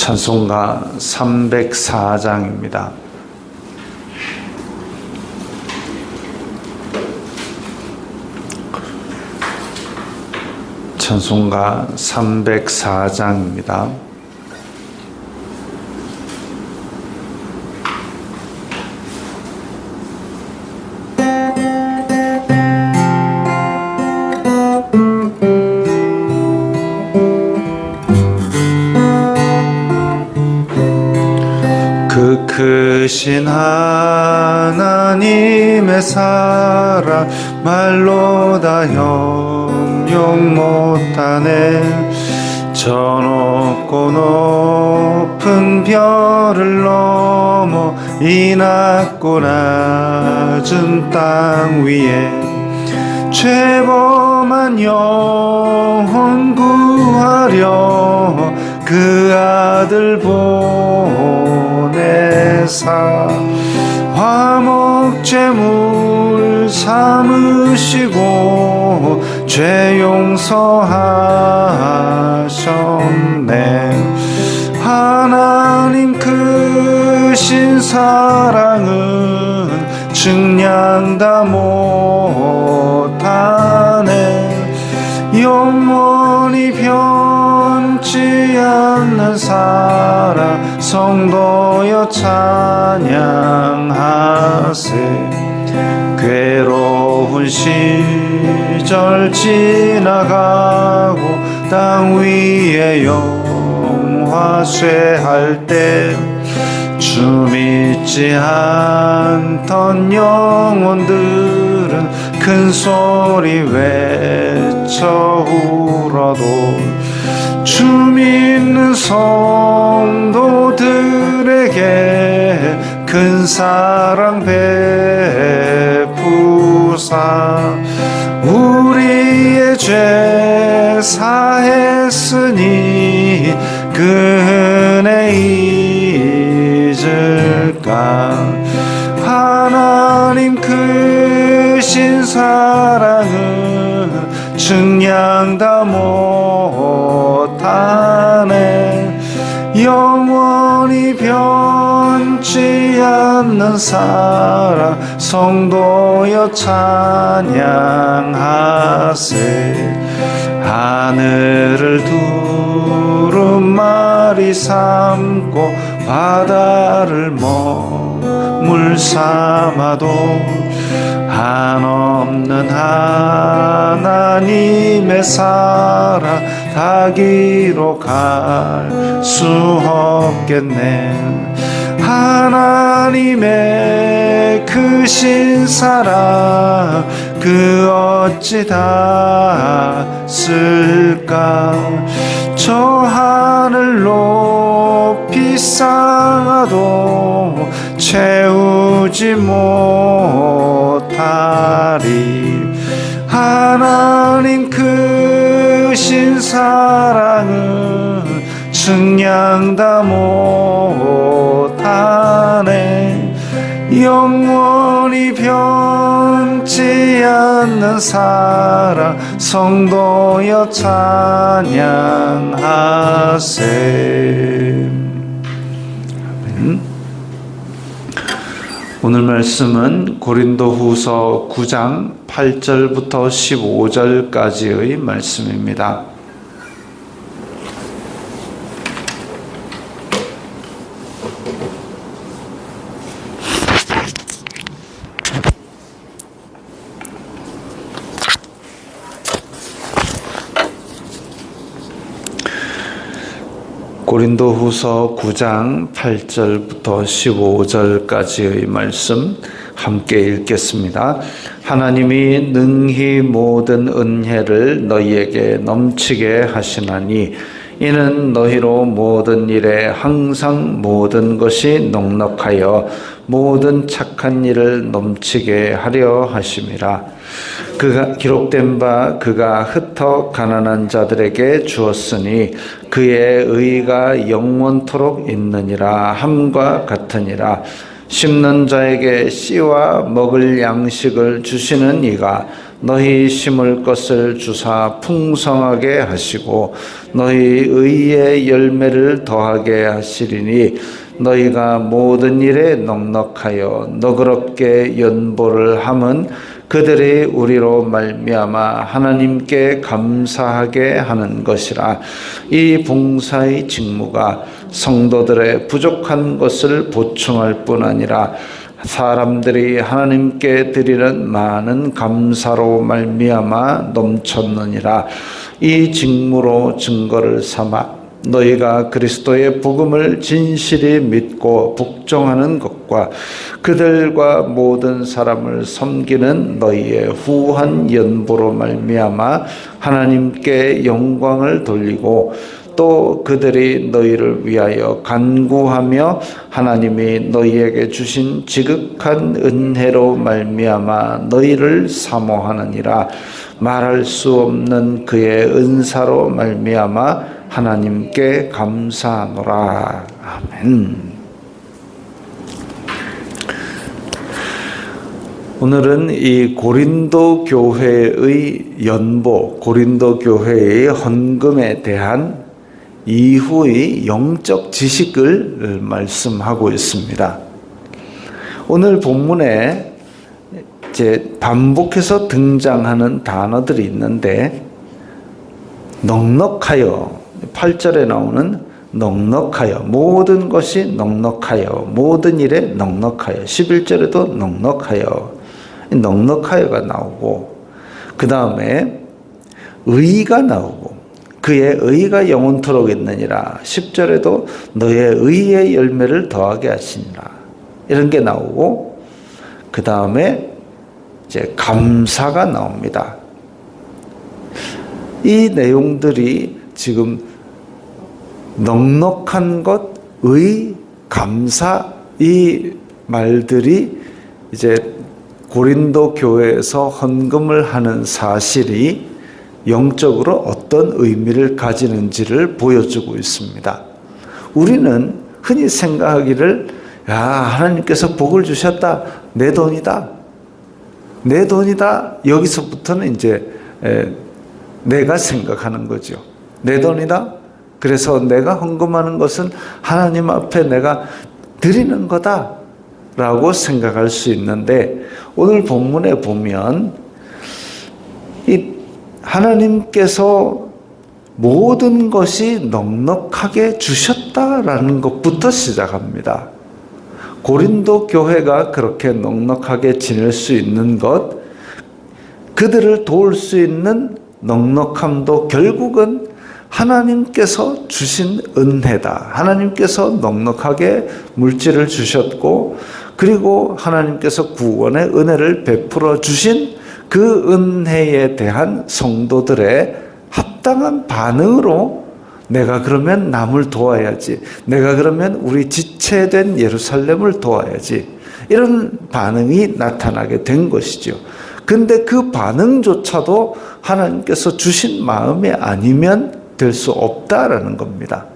찬송가 304장입니다. 찬송가 304장입니다. 하나님의 사랑 말로 다 형용 못하네. 저 높고 높은 별을 넘어 이 낮고 낮은 땅 위에 죄범한 영혼 구하려 그 아들 보내사 화목제물 삼으시고 죄 용서하셨네. 하나님 크신 사랑은 증량 다 못하네. 영원히 변치 않는 사랑 성도여 찬양하세. 괴로운 시절 지나가고 땅 위에 영화 쇠할 때 주 믿지 않던 영혼들은 큰 소리 외쳐 울어도 주 믿는 성도들에게 큰 사랑 베푸사. 우리의 죄 사했으니 그 않는 사랑 성도여 찬양하세. 하늘을 두루마리 삼고 바다를 먹물 삼아도 한없는 하나님의 사랑 다기로 갈수 없겠네 하나님의 크신 사랑 그 어찌 다 쓸까? 저 하늘 높이 쌓아도 채우지 못하리. 하나님 크신 사랑은 측량 다 못 하네 영원히 변치 않는 사랑 성도여 찬양하세. 오늘 말씀은 고린도 후서 9장 8절부터 15절까지의 말씀입니다. 고린도 후서 9장 8절부터 15절까지의 말씀 함께 읽겠습니다. 하나님이 능히 모든 은혜를 너희에게 넘치게 하시나니 이는 너희로 모든 일에 항상 모든 것이 넉넉하여 모든 착한 일을 넘치게 하려 하심이라. 그가 기록된 바 그가 흩어 가난한 자들에게 주었으니 그의 의가 영원토록 있느니라 함과 같으니라. 심는 자에게 씨와 먹을 양식을 주시는 이가 너희 심을 것을 주사 풍성하게 하시고 너희 의의 열매를 더하게 하시리니 너희가 모든 일에 넉넉하여 너그럽게 연보를 함은 그들이 우리로 말미암아 하나님께 감사하게 하는 것이라. 이 봉사의 직무가 성도들의 부족한 것을 보충할 뿐 아니라 사람들이 하나님께 드리는 많은 감사로 말미암아 넘쳤느니라. 이 직무로 증거를 삼아 너희가 그리스도의 복음을 진실히 믿고 복종하는 것과 그들과 모든 사람을 섬기는 너희의 후한 연보로 말미암아 하나님께 영광을 돌리고 또 그들이 너희를 위하여 간구하며 하나님이 너희에게 주신 지극한 은혜로 말미암아 너희를 사모하느니라 말할 수 없는 그의 은사로 말미암아 하나님께 감사하노라 아멘. 오늘은 이 고린도 교회의 연보, 고린도 교회의 헌금에 대한 이후의 영적 지식을 말씀하고 있습니다. 오늘 본문에 이제 반복해서 등장하는 단어들이 있는데 넉넉하여 8절에 나오는 넉넉하여 모든 것이 넉넉하여 모든 일에 넉넉하여 11절에도 넉넉하여 넉넉하여가 나오고 그 다음에 의가 나오고 그의 의가 영원토록 있느니라 10절에도 너의 의의 열매를 더하게 하시니라 이런 게 나오고 그 다음에 이제 감사가 나옵니다. 이 내용들이 지금 넉넉한 것, 의, 감사 이 말들이 이제 고린도 교회에서 헌금을 하는 사실이 영적으로 어떤 의미를 가지는지를 보여주고 있습니다. 우리는 흔히 생각하기를 야 하나님께서 복을 주셨다 내 돈이다 내 돈이다 여기서부터는 이제 내가 생각하는 거죠 내 돈이다 그래서 내가 헌금하는 것은 하나님 앞에 내가 드리는 거다 라고 생각할 수 있는데 오늘 본문에 보면 이 하나님께서 모든 것이 넉넉하게 주셨다라는 것부터 시작합니다. 고린도 교회가 그렇게 넉넉하게 지낼 수 있는 것, 그들을 도울 수 있는 넉넉함도 결국은 하나님께서 주신 은혜다. 하나님께서 넉넉하게 물질을 주셨고, 그리고 하나님께서 구원의 은혜를 베풀어 주신 그 은혜에 대한 성도들의 합당한 반응으로 내가 그러면 남을 도와야지. 내가 그러면 우리 지체된 예루살렘을 도와야지. 이런 반응이 나타나게 된 것이죠. 근데 그 반응조차도 하나님께서 주신 마음이 아니면 될 수 없다라는 겁니다.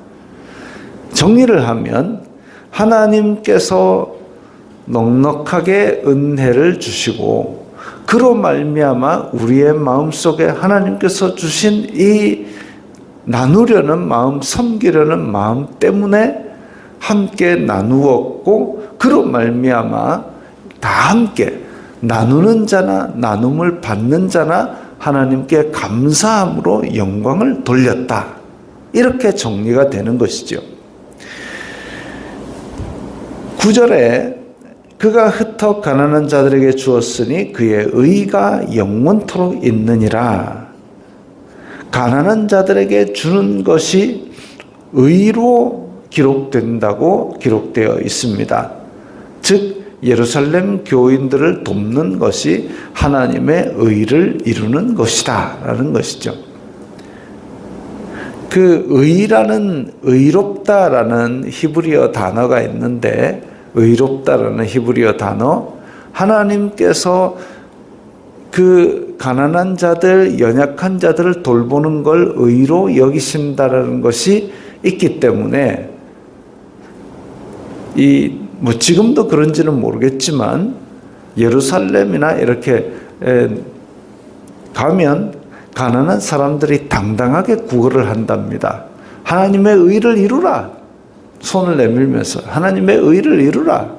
정리를 하면 하나님께서 넉넉하게 은혜를 주시고 그로 말미암아 우리의 마음속에 하나님께서 주신 이 나누려는 마음, 섬기려는 마음 때문에 함께 나누었고 그로 말미암아 다 함께 나누는 자나 나눔을 받는 자나 하나님께 감사함으로 영광을 돌렸다. 이렇게 정리가 되는 것이죠. 구절에 그가 흩어 가난한 자들에게 주었으니 그의 의가 영원토록 있느니라. 가난한 자들에게 주는 것이 의로 기록된다고 기록되어 있습니다. 즉 예루살렘 교인들을 돕는 것이 하나님의 의를 이루는 것이다라는 것이죠. 그 의라는 의롭다라는 히브리어 단어가 있는데 의롭다라는 히브리어 단어 하나님께서 그 가난한 자들, 연약한 자들을 돌보는 걸 의로 여기신다라는 것이 있기 때문에 이 뭐 지금도 그런지는 모르겠지만 예루살렘이나 이렇게 에, 가면 가난한 사람들이 당당하게 구걸을 한답니다. 하나님의 의를 이루라. 손을 내밀면서 하나님의 의를 이루라.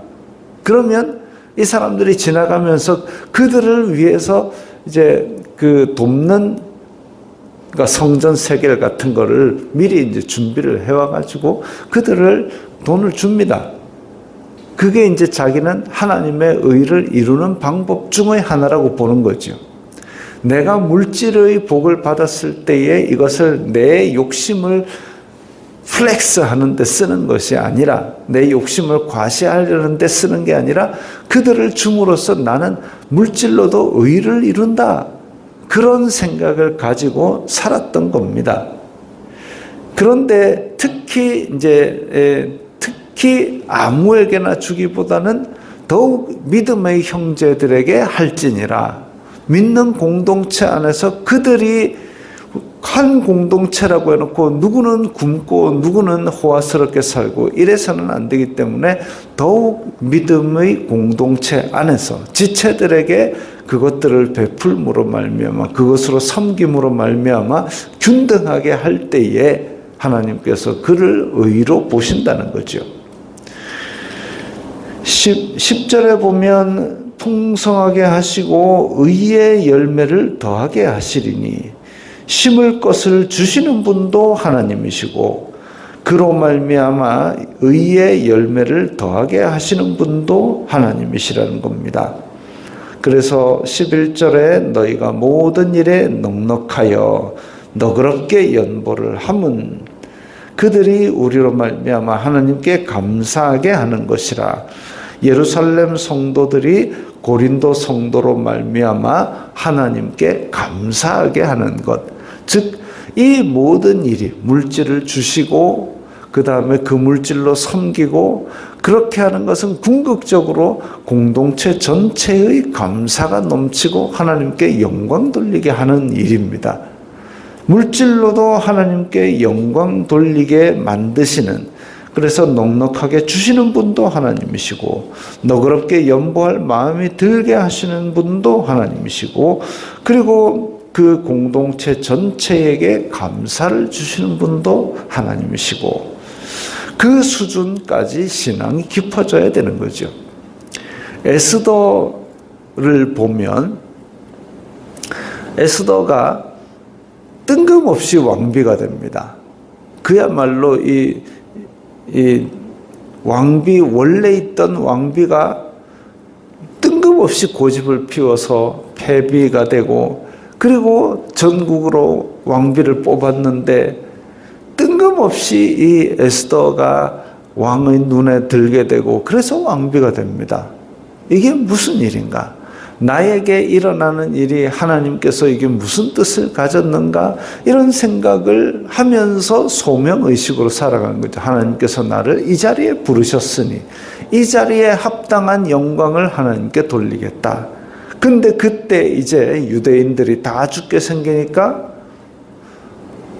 그러면 이 사람들이 지나가면서 그들을 위해서 이제 그 돕는 그러니까 성전 세겔 같은 거를 미리 이제 준비를 해와 가지고 그들을 돈을 줍니다. 그게 이제 자기는 하나님의 의를 이루는 방법 중의 하나라고 보는 거죠. 내가 물질의 복을 받았을 때에 이것을 내 욕심을 플렉스 하는 데 쓰는 것이 아니라 내 욕심을 과시하려는 데 쓰는 게 아니라 그들을 줌으로써 나는 물질로도 의를 이룬다. 그런 생각을 가지고 살았던 겁니다. 그런데 특히 이제 특히 아무에게나 주기보다는 더욱 믿음의 형제들에게 할지니라. 믿는 공동체 안에서 그들이 한 공동체라고 해놓고 누구는 굶고 누구는 호화스럽게 살고 이래서는 안 되기 때문에 더욱 믿음의 공동체 안에서 지체들에게 그것들을 베풀므로 말미암아 그것으로 섬김으로 말미암아 균등하게 할 때에 하나님께서 그를 의로 보신다는 거죠. 10, 10절에 보면 풍성하게 하시고 의의 열매를 더하게 하시리니 심을 것을 주시는 분도 하나님이시고 그로 말미암아 의의 열매를 더하게 하시는 분도 하나님이시라는 겁니다. 그래서 11절에 너희가 모든 일에 넉넉하여 너그럽게 연보를 함은 그들이 우리로 말미암아 하나님께 감사하게 하는 것이라 예루살렘 성도들이 고린도 성도로 말미암아 하나님께 감사하게 하는 것. 즉, 이 모든 일이 물질을 주시고, 그 다음에 그 물질로 섬기고, 그렇게 하는 것은 궁극적으로 공동체 전체의 감사가 넘치고 하나님께 영광 돌리게 하는 일입니다. 물질로도 하나님께 영광 돌리게 만드시는 그래서 넉넉하게 주시는 분도 하나님이시고 너그럽게 연보할 마음이 들게 하시는 분도 하나님이시고 그리고 그 공동체 전체에게 감사를 주시는 분도 하나님이시고 그 수준까지 신앙이 깊어져야 되는 거죠. 에스더를 보면 에스더가 뜬금없이 왕비가 됩니다. 그야말로 이, 이 왕비, 원래 있던 왕비가 뜬금없이 고집을 피워서 폐비가 되고, 그리고 전국으로 왕비를 뽑았는데, 뜬금없이 이 에스더가 왕의 눈에 들게 되고, 그래서 왕비가 됩니다. 이게 무슨 일인가? 나에게 일어나는 일이 하나님께서 이게 무슨 뜻을 가졌는가 이런 생각을 하면서 소명의식으로 살아가는 거죠. 하나님께서 나를 이 자리에 부르셨으니 이 자리에 합당한 영광을 하나님께 돌리겠다. 근데 그때 이제 유대인들이 다 죽게 생기니까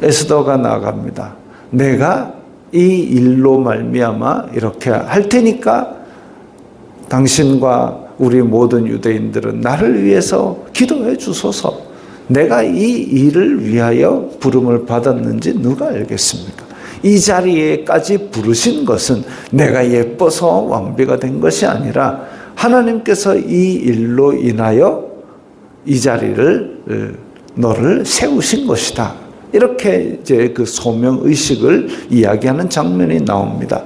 에스더가 나갑니다. 내가 이 일로 말미암아 이렇게 할 테니까 당신과 우리 모든 유대인들은 나를 위해서 기도해 주소서. 내가 이 일을 위하여 부름을 받았는지 누가 알겠습니까? 이 자리에까지 부르신 것은 내가 예뻐서 왕비가 된 것이 아니라 하나님께서 이 일로 인하여 이 자리를 어, 너를 세우신 것이다. 이렇게 이제 그 소명 의식을 이야기하는 장면이 나옵니다.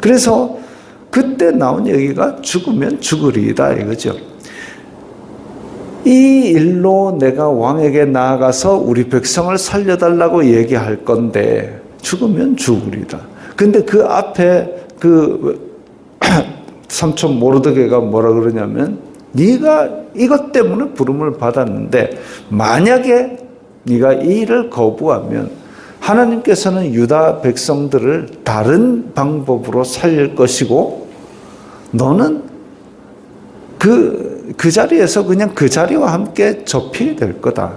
그래서 그때 나온 얘기가 죽으면 죽으리이다 이거죠. 이 일로 내가 왕에게 나아가서 우리 백성을 살려달라고 얘기할 건데 죽으면 죽으리다. 근데 그 앞에 그 삼촌 모르드게가 뭐라 그러냐면 네가 이것 때문에 부름을 받았는데 만약에 네가 이 일을 거부하면 하나님께서는 유다 백성들을 다른 방법으로 살릴 것이고 너는 그, 그 자리에서 그냥 그 자리와 함께 접히게 될 거다.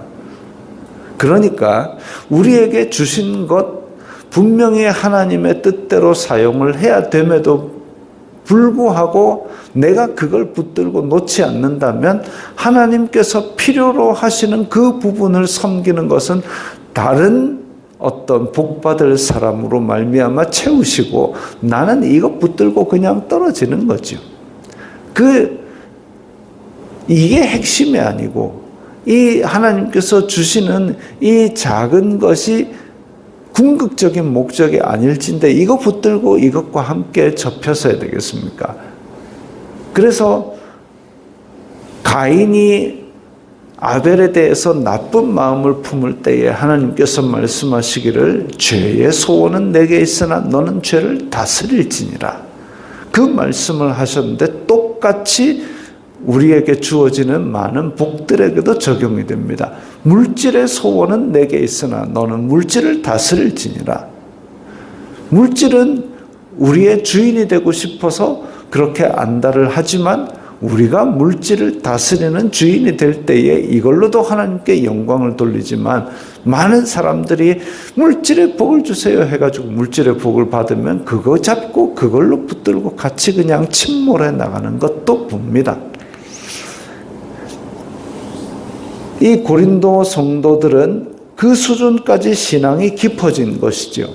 그러니까 우리에게 주신 것 분명히 하나님의 뜻대로 사용을 해야 됨에도 불구하고 내가 그걸 붙들고 놓지 않는다면 하나님께서 필요로 하시는 그 부분을 섬기는 것은 다른 어떤 복받을 사람으로 말미암아 채우시고 나는 이거 붙들고 그냥 떨어지는 거죠. 그 이게 핵심이 아니고 이 하나님께서 주시는 이 작은 것이 궁극적인 목적이 아닐진데 이거 붙들고 이것과 함께 접혀서야 되겠습니까? 그래서 가인이 아벨에 대해서 나쁜 마음을 품을 때에 하나님께서 말씀하시기를 죄의 소원은 내게 있으나 너는 죄를 다스릴지니라. 그 말씀을 하셨는데 똑같이 우리에게 주어지는 많은 복들에게도 적용이 됩니다. 물질의 소원은 내게 있으나 너는 물질을 다스릴지니라. 물질은 우리의 주인이 되고 싶어서 그렇게 안달을 하지만 우리가 물질을 다스리는 주인이 될 때에 이걸로도 하나님께 영광을 돌리지만 많은 사람들이 물질의 복을 주세요 해가지고 물질의 복을 받으면 그거 잡고 그걸로 붙들고 같이 그냥 침몰해 나가는 것도 봅니다. 이 고린도 성도들은 그 수준까지 신앙이 깊어진 것이죠.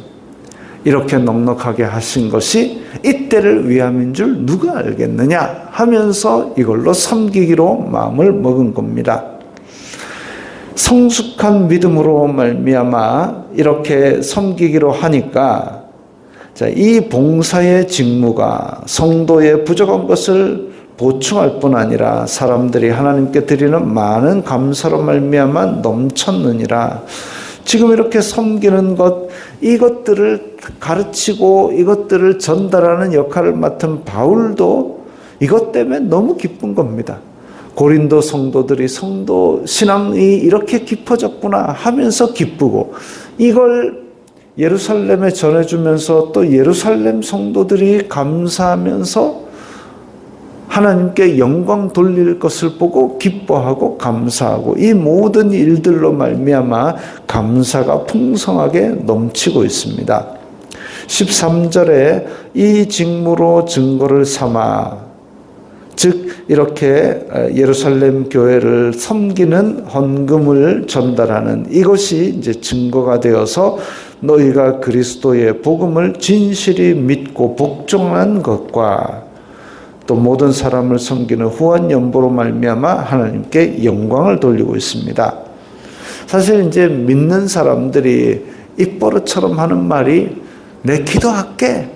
이렇게 넉넉하게 하신 것이 이때를 위함인 줄 누가 알겠느냐 하면서 이걸로 섬기기로 마음을 먹은 겁니다. 성숙한 믿음으로 말미암아 이렇게 섬기기로 하니까 자, 이 봉사의 직무가 성도의 부족한 것을 보충할 뿐 아니라 사람들이 하나님께 드리는 많은 감사로 말미암아 넘쳤느니라. 지금 이렇게 섬기는 것 이것들을 가르치고 이것들을 전달하는 역할을 맡은 바울도 이것 때문에 너무 기쁜 겁니다. 고린도 성도들이 성도 신앙이 이렇게 깊어졌구나 하면서 기쁘고 이걸 예루살렘에 전해주면서 또 예루살렘 성도들이 감사하면서 하나님께 영광 돌릴 것을 보고 기뻐하고 감사하고 이 모든 일들로 말미암아 감사가 풍성하게 넘치고 있습니다. 13절에 이 직무로 증거를 삼아 즉 이렇게 예루살렘 교회를 섬기는 헌금을 전달하는 이것이 이제 증거가 되어서 너희가 그리스도의 복음을 진실히 믿고 복종한 것과 또 모든 사람을 섬기는 후한 연보로 말미암아 하나님께 영광을 돌리고 있습니다. 사실 이제 믿는 사람들이 입버릇처럼 하는 말이 내 기도할게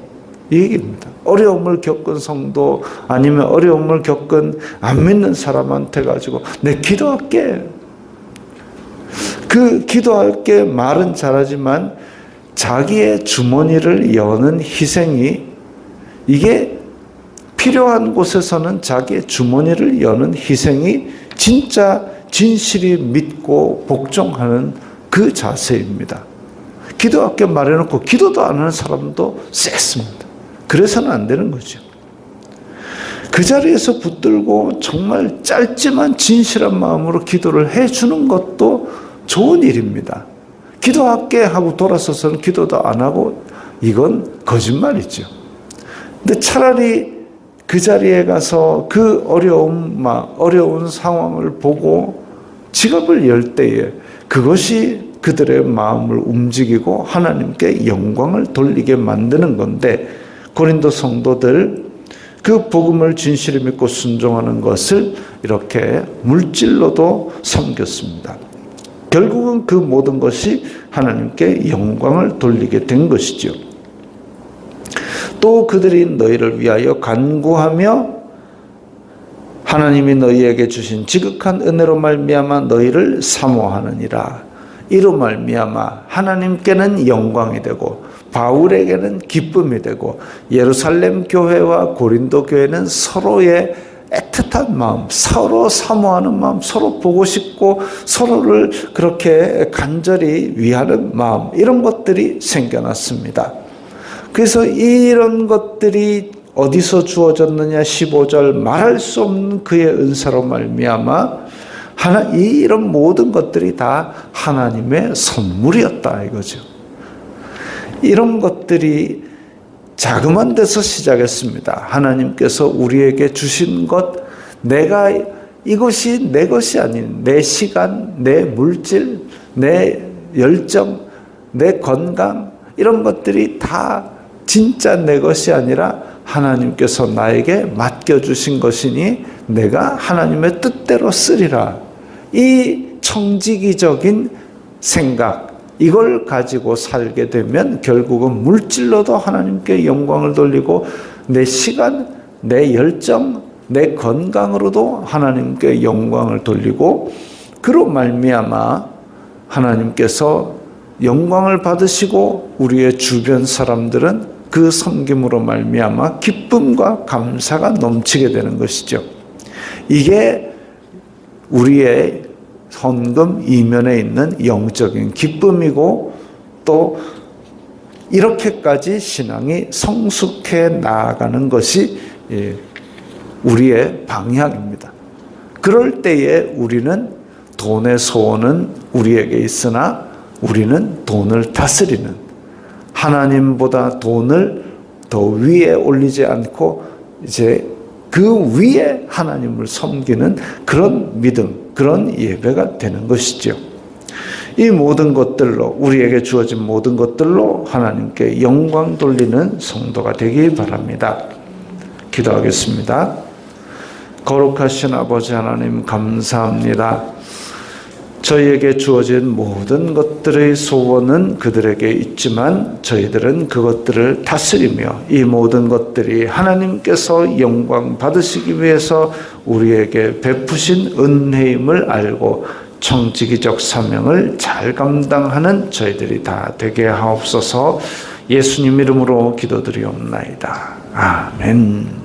이 얘기입니다. 어려움을 겪은 성도 아니면 어려움을 겪은 안 믿는 사람한테 가지고 내 기도할게 그 기도할게 말은 잘하지만 자기의 주머니를 여는 희생이 이게 필요한 곳에서는 자기의 주머니를 여는 희생이 진짜 진실이 믿고 복종하는 그 자세입니다. 기도할게 말해놓고 기도도 안 하는 사람도 셌습니다. 그래서는 안 되는 거죠. 그 자리에서 붙들고 정말 짧지만 진실한 마음으로 기도를 해주는 것도 좋은 일입니다. 기도할게 하고 돌아서서는 기도도 안 하고 이건 거짓말이죠. 근데 차라리 그 자리에 가서 그 어려움, 막 어려운 상황을 보고 지갑을 열 때에 그것이 그들의 마음을 움직이고 하나님께 영광을 돌리게 만드는 건데 고린도 성도들 그 복음을 진실히 믿고 순종하는 것을 이렇게 물질로도 섬겼습니다. 결국은 그 모든 것이 하나님께 영광을 돌리게 된 것이죠. 또 그들이 너희를 위하여 간구하며 하나님이 너희에게 주신 지극한 은혜로 말미암아 너희를 사모하느니라. 이로 말미암아 하나님께는 영광이 되고 바울에게는 기쁨이 되고 예루살렘 교회와 고린도 교회는 서로의 애틋한 마음, 서로 사모하는 마음, 서로 보고 싶고 서로를 그렇게 간절히 위하는 마음 이런 것들이 생겨났습니다. 그래서 이런 것들이 어디서 주어졌느냐 15절 말할 수 없는 그의 은사로 말미암아 하나 이런 모든 것들이 다 하나님의 선물이었다 이거죠. 이런 것들이 자그만 데서 시작했습니다. 하나님께서 우리에게 주신 것 내가 이것이 내 것이 아닌 내 시간, 내 물질, 내 열정, 내 건강 이런 것들이 다 진짜 내 것이 아니라 하나님께서 나에게 맡겨주신 것이니 내가 하나님의 뜻대로 쓰리라. 이 청지기적인 생각, 이걸 가지고 살게 되면 결국은 물질로도 하나님께 영광을 돌리고 내 시간, 내 열정, 내 건강으로도 하나님께 영광을 돌리고 그로 말미암아 하나님께서 영광을 받으시고 우리의 주변 사람들은 그 섬김으로 말미암아 기쁨과 감사가 넘치게 되는 것이죠. 이게 우리의 헌금 이면에 있는 영적인 기쁨이고 또 이렇게까지 신앙이 성숙해 나아가는 것이 예, 우리의 방향입니다. 그럴 때에 우리는 돈의 소원은 우리에게 있으나 우리는 돈을 다스리는 하나님보다 돈을 더 위에 올리지 않고 이제 그 위에 하나님을 섬기는 그런 믿음, 그런 예배가 되는 것이죠. 이 모든 것들로 우리에게 주어진 모든 것들로 하나님께 영광 돌리는 성도가 되기 바랍니다. 기도하겠습니다. 거룩하신 아버지 하나님 감사합니다. 저희에게 주어진 모든 것들의 소원은 그들에게 있지만 저희들은 그것들을 다스리며 이 모든 것들이 하나님께서 영광 받으시기 위해서 우리에게 베푸신 은혜임을 알고 청지기적 사명을 잘 감당하는 저희들이 다 되게 하옵소서 예수님 이름으로 기도드리옵나이다. 아멘.